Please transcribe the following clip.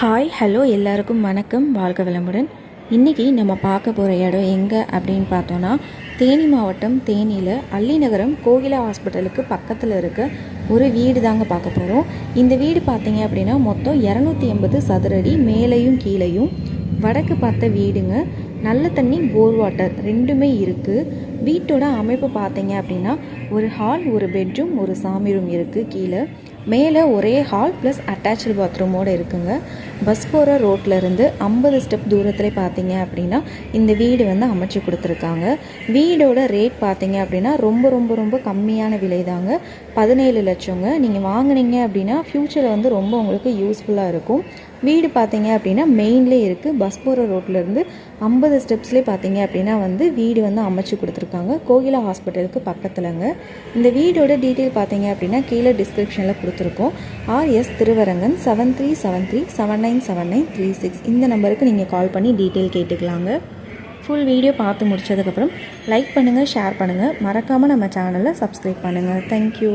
Hi hello எல்லாருக்கும் வணக்கம். வாழ்க வளமுடன். இன்றைக்கி நம்ம பார்க்க போகிற இடம் எங்கே அப்படின்னு பார்த்தோன்னா தேனி மாவட்டம் தேனியில் அள்ளிநகரம் கோகிலா ஹாஸ்பிட்டலுக்கு பக்கத்தில் இருக்க ஒரு வீடு தாங்க பார்க்க போகிறோம் இந்த வீடு பார்த்தீங்க அப்படின்னா மொத்தம் இரநூத்தி எண்பது சதுரடி மேலேயும் கீழேயும் வடக்கு பார்த்த வீடுங்க. நல்ல தண்ணி போர் வாட்டர் ரெண்டுமே இருக்குது வீட்டோட அமைப்பு பார்த்தீங்க அப்படின்னா ஒரு ஹால் ஒரு பெட்ரூம் ஒரு சாமி ரூம் இருக்குது கீழே. மேலே ஒரே ஹால் ப்ளஸ் அட்டாச்சு பாத்ரூமோடு இருக்குங்க. பஸ் போகிற ரோட்லேருந்து ஐம்பது ஸ்டெப் தூரத்தில் பார்த்தீங்க அப்படின்னா இந்த வீடு வந்து அமைச்சு கொடுத்துருக்காங்க. வீடோட ரேட் பார்த்தீங்க அப்படின்னா ரொம்ப ரொம்ப ரொம்ப கம்மியான விலை தாங்க பதினேழு லட்சங்க. நீங்கள் வாங்குனீங்க அப்படின்னா ஃப்யூச்சரில் வந்து ரொம்ப உங்களுக்கு யூஸ்ஃபுல்லாக இருக்கும். வீடு பார்த்தீங்க அப்படின்னா மெயின்லேயே இருக்குது பஸ் போகிற ரோட்லேருந்து ஐம்பது ஸ்டெப்ஸ்லேயே பார்த்தீங்க அப்படின்னா வந்து வீடு வந்து அமைச்சு கொடுத்துருக்காங்க. கோகிலா ஹாஸ்பிட்டலுக்கு பக்கத்தில்ங்க. இந்த வீடோட டீட்டெயில் பார்த்தீங்க அப்படின்னா கீழே டிஸ்கிரிப்ஷனில் கொடுத்துருக்கோம். R S Thiruvarangan seven three seven three seven nine seven nine three six இந்த நம்பருக்கு நீங்கள் கால் பண்ணி டீட்டெயில் கேட்டுக்கலாங்க. ஃபுல் வீடியோ பார்த்து முடிச்சதுக்கப்புறம் லைக் பண்ணுங்கள் ஷேர் பண்ணுங்கள் மறக்காமல் நம்ம சேனலை சப்ஸ்கிரைப் பண்ணுங்கள் தேங்க்யூ